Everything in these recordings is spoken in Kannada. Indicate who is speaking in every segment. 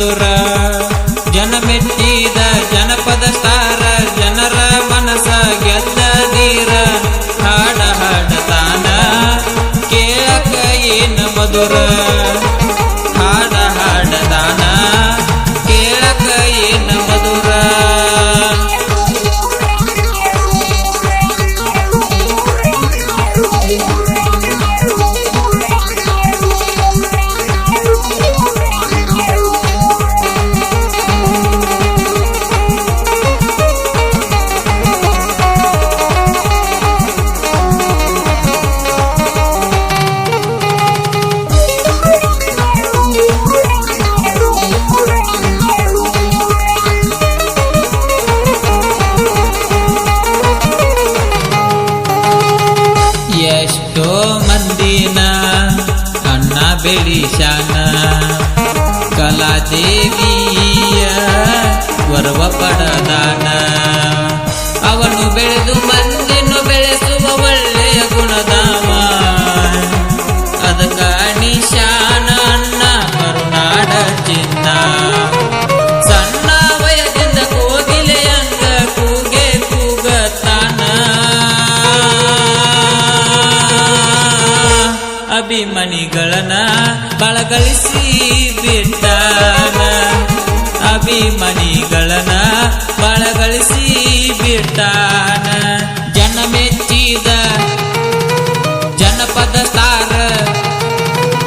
Speaker 1: ಏನ ಬೆಳಿಶಾನ ಕಲಾದೇವಿಯ ವರವ ಪಡದಾನ. ಅವನು ಬೆಳೆದು ಮಂದಿನ ಬೆಳೆಸುವ ಒಳ್ಳೆಯ ಅಭಿಮನಿಗಳನ್ನ ಬಳಗಳಿಸಿ ಬಿಟ್ಟಾನ. ಅಭಿಮಾನಿಗಳನ್ನ ಬಳಗಳಿಸಿ ಬಿಟ್ಟಾನ. ಜನ ಮೆಚ್ಚಿದ ಜನಪದ ಸ್ಟಾರ್.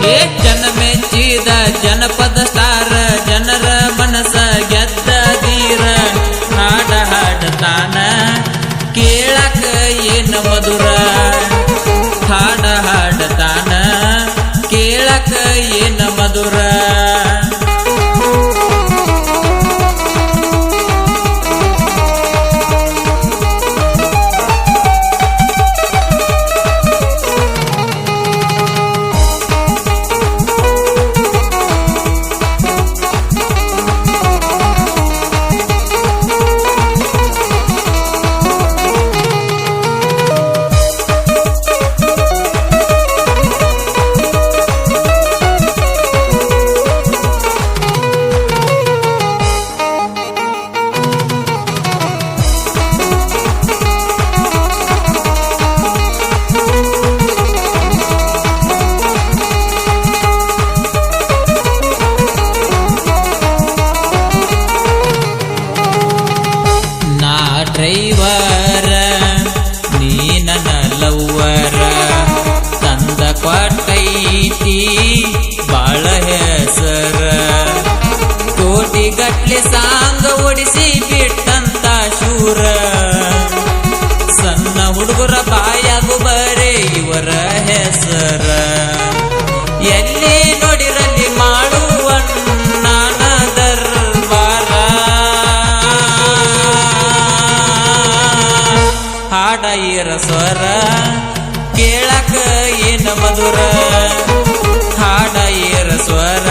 Speaker 1: ಏ, ಜನ ಮೆಚ್ಚಿದ ಜನಪದ ಸ್ಟಾರ್. ಜನರ ಮನಸ ಗೆದ್ದ ತೀರ ಹಾಡ ಹಾಡತಾನ. ಕೇಳಕ ಏನು ಮಧುರ. ಏನ ಗಟ್ಲೆ ಸಾಂಗ ಓಡಿಸಿ ಬಿಟ್ಟಂತ ಶೂರ. ಸಣ್ಣ ಹುಡುಗರ ಬಾಯಾಗು ಬರೇ ಇವರ ಹೆಸರ. ಎಲ್ಲಿ ನೋಡಿರಲ್ಲಿ ಮಾಡುವ ದರ್ಬಾರ ಹಾಡ ಇರ ಸ್ವರ, ಕೇಳಕ ಏನ ಮಧುರ. ಹಾಡ ಇರ ಸ್ವರ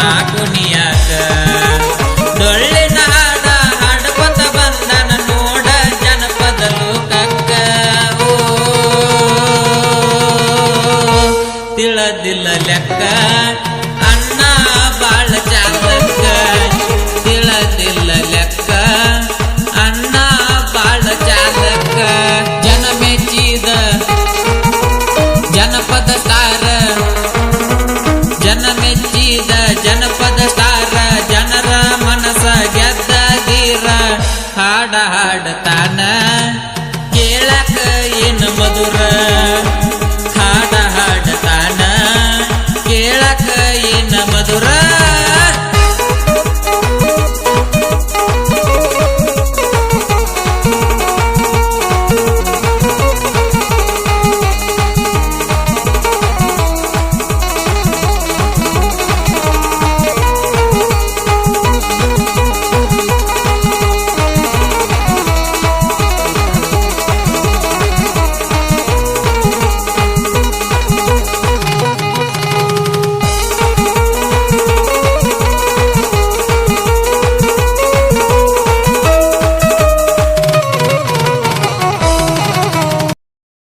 Speaker 1: água. ಹಾಡ